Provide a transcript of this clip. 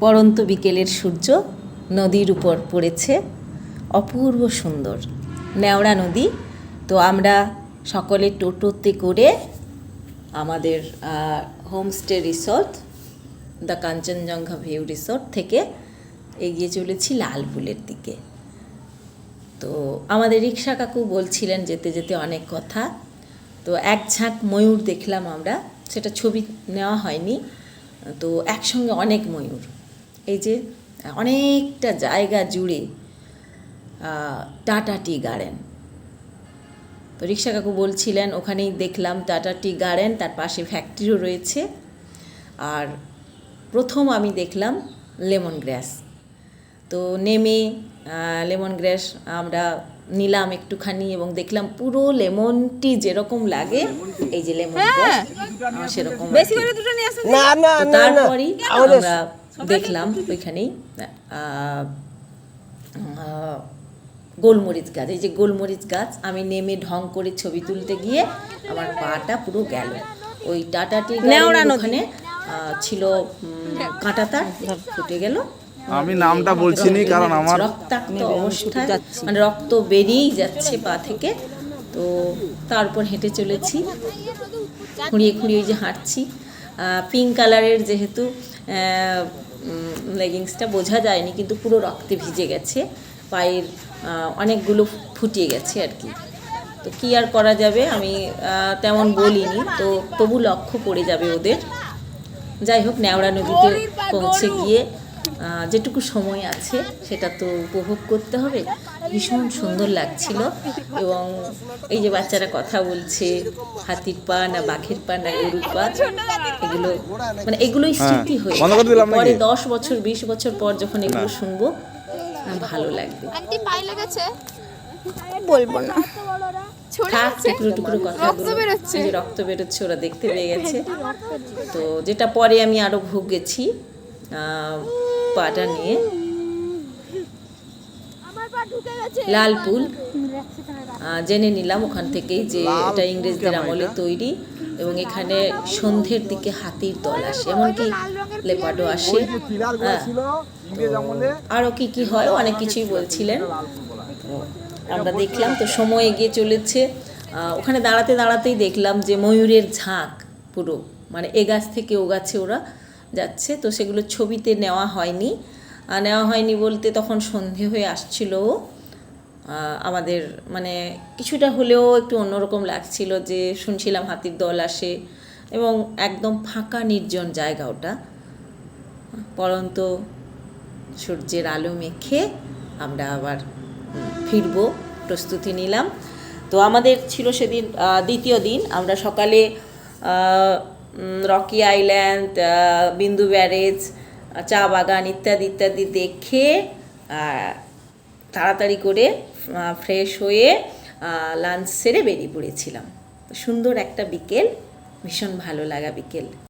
পরন্ত বিকেলের সূর্য নদীর উপর পড়েছে। অপূর্ব সুন্দর। নেওড়া নদী। তো আমরা সকলে টোটোতে করে আমাদের homestay resort the Kanchenjunga view resort থেকে এগিয়ে চলেছি লালপুলের দিকে। তো আমাদের রিক্সা কাকু বলছিলেন যেতে যেতে অনেক কথা। তো এক ঝাঁক ময়ূর দেখলাম আমরা। সেটা ছবি নেওয়া হয়নি। তো একসঙ্গে অনেক ময়ূর। এই যে অনেকটা জায়গা জুড়ে টাটা টি গার্ডেন। তো রিক্সা কাকু বলছিলেন ওখানেই দেখলাম টাটা টি গার্ডেন তার পাশে ফ্যাক্টরিও রয়েছে। আর প্রথম আমি দেখলাম লেমন গ্র্যাস তো নেমে লেমন গ্রাস আমরা নিলাম একটুখানি এবং দেখলাম পুরো লেমন টি যেরকম লাগে এই যে লেমন গ্রাস সেরকম আর বেশি কি। করে দুটো নিয়ে আসুন। না না না না। আমরা দেখলাম ওইখানেই গোলমরিচ গাছ। এই যে গোলমরিচ গাছ আমি নেমে ঢং করে ছবি তুলতে গিয়ে আমার পাটা পুরো গেল। ওই টাটা টি নেওড়া নদী। ওখানে ছিল কাঁটা তার ফুটে গেল। আমি নামটা বলছি নি কারণ আমার রক্তাক্ত অবস্থায় মানে রক্ত বেরিয়েই যাচ্ছে পা থেকে। তো তারপর হেঁটে চলেছি। খুঁড়িয়ে খুঁড়িয়ে যে হাঁটছি। পিঙ্ক কালারের যেহেতু লেগিংসটা বোঝা যায়নি কিন্তু পুরো রক্তে ভিজে গেছে পায়ের অনেকগুলো ফুটিয়ে গেছে আর কি। তো কী আর করা যাবে? আমি তেমন বলিনি তো তবু লক্ষ্য পড়ে যাবে ওদের। যাই হোক ন্যাওড়া নদীতে পৌঁছে গিয়ে যেটুকু সময় আছে সেটা তো উপভোগ করতে হবে। ভীষণ সুন্দর লাগছিল এবং এই যে বাচ্চারা কথা বলছে হাতির পা না বাঘের পা না গরুর পা এগুলো মানে এগুলোই স্মৃতি হয়ে হ্যাঁ, করে দিলাম পরে দশ বছর বিশ বছর পর যখন এগুলো শুনব ভালো লাগবে। বলব না। থাক টুকরো টুকরো কথা রক্ত বেরোচ্ছে। যে রক্ত বেরোচ্ছে ওরা দেখতে পেয়ে গেছে। তো যেটা পরে আমি আরও ভুগেছি আহ, পাটা নিয়ে। লালপুল আহ, জেনে নিলাম ওখান থেকেই যে এটা ইংরেজদের আমলে তৈরি এবং এখানে সন্ধ্যের দিকে হাতির দল আসে এমনকি লেপাডো আসে। হ্যাঁ। আরও কি কি হয় অনেক কিছুই বলছিলেন। আমরা দেখলাম তো সময় এগিয়ে চলেছে। আহ, ওখানে দাঁড়াতে দাঁড়াতেই দেখলাম যে ময়ূরের ঝাঁক পুরো মানে এ গাছ থেকে ও গাছে ওরা যাচ্ছে, তো সেগুলো ছবিতে নেওয়া হয়নি। নেওয়া হয়নি বলতে তখন সন্ধে হয়ে আসছিল। আমাদের মানে কিছুটা হলেও একটু অন্যরকম লাগছিল যে শুনছিলাম হাতির দল আসে এবং একদম ফাঁকা নির্জন জায়গা ওটা। পরন্ত সূর্যের আলো মেখে আমরা আবার ফিরবো, প্রস্তুতি নিলাম। তো আমাদের ছিল সেদিন দ্বিতীয় দিন। আমরা সকালে রকি আইল্যান্ড বিন্দু ব্যারেজ চা বাগান ইত্যাদি ইত্যাদি দেখে তাড়াতাড়ি করে ফ্রেশ হয়ে লাঞ্চ সেরে বেরিয়ে পড়েছিলাম। সুন্দর একটা বিকেল, ভীষণ ভালো লাগা বিকেল।